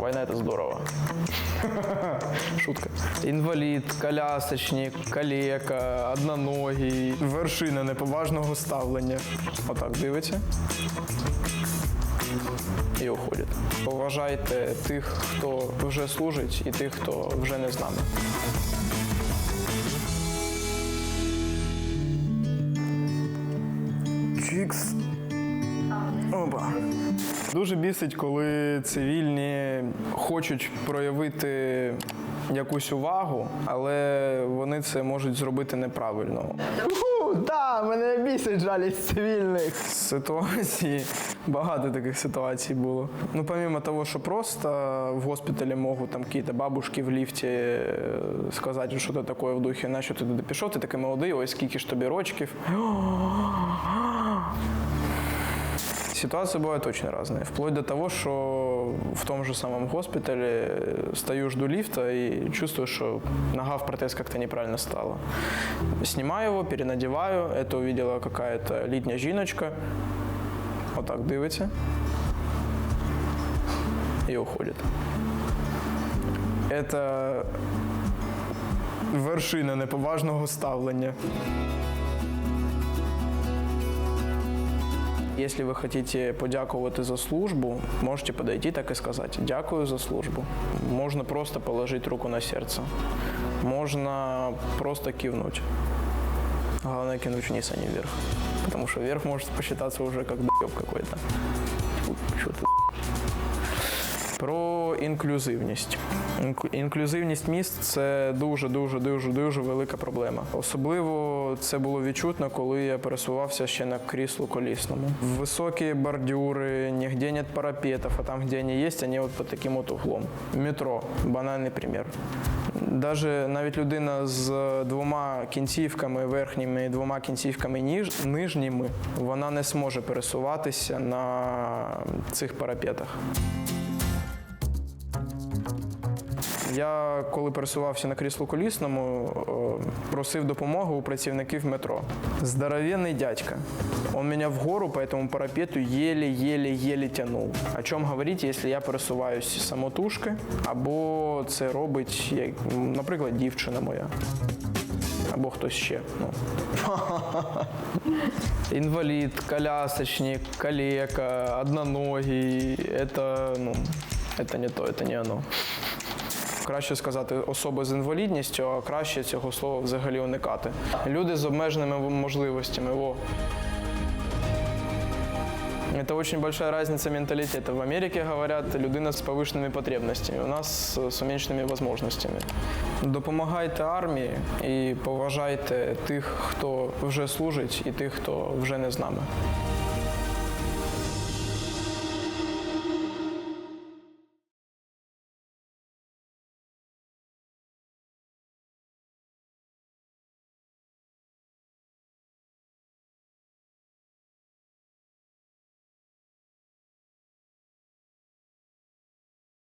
Война это здорово. Шутка. Інвалід, колясочник, калека, одноногий, вершина неповажного ставлення. Отак дивиться. І уходить. Поважайте тих, хто вже служить, і тих, хто вже не з нами. Чікс. Опа. Дуже бісить, коли цивільні хочуть проявити якусь увагу, але вони це можуть зробити неправильно. Уху, да, мене бісить жалість цивільних. Ситуації, багато таких ситуацій було. Ну, помимо того, що просто в госпіталі можуть там якісь бабушки в ліфті е, сказати, що ти таке в духі, на що ти туди пішов, ти такий молодий, ось скільки ж тобі рочків Ситуации бывают очень разные. Вплоть до того, что в том же самом госпитале э, стою, жду лифта и чувствую, что нога в протез как-то неправильно стала. Снимаю его, перенадеваю. Это увидела какая-то літня жіночка. Вот так дивиться. И уходит. Это вершина неповажного ставлення. Если вы хотите подякувати за службу, можете подойти так и сказать «Дякую за службу». Можно просто положить руку на сердце. Можно просто кивнуть. Главное кивнуть вниз, а не вверх. Потому что вверх может посчитаться уже как д***еб какой-то. Фу, Чё ты про інклюзивність. Інклюзивність міст це дуже дуже дуже дуже велика проблема. Особливо це було відчутно, коли я пересувався ще на кріслу колісному. Високі бордюри, нігде нет парапетів, а там, де вони є, вони от під таким от углом. Метро банальний примір. Даже навіть людина з двома кінцівками верхніми і двома кінцівками ніж, нижніми, вона не зможе пересуватися на цих парапетах. Я коли пересувався на кріслу колісному, е, просив допомоги у працівників метро. Здоровенний дядька. Он меня в гору по этому парапету еле-еле-еле тянул. О чому говорити, якщо я пересуваюсь самотужки, або це робить, як, наприклад, дівчина моя. Або хтось ще. Ну. Інвалід, колясочник, калека, одноногий. Это, ну, это не то, это не оно. Краще сказати особи з інвалідністю, а краще цього слова взагалі уникати. Люди з обмеженими можливостями. Во. Это очень большая разница менталитета. В Америке говорят людина з повышенными потребностями, у нас з уменьшеними возможностями. Допомагайте армії і поважайте тих, хто вже служить, і тих, хто вже не з нами.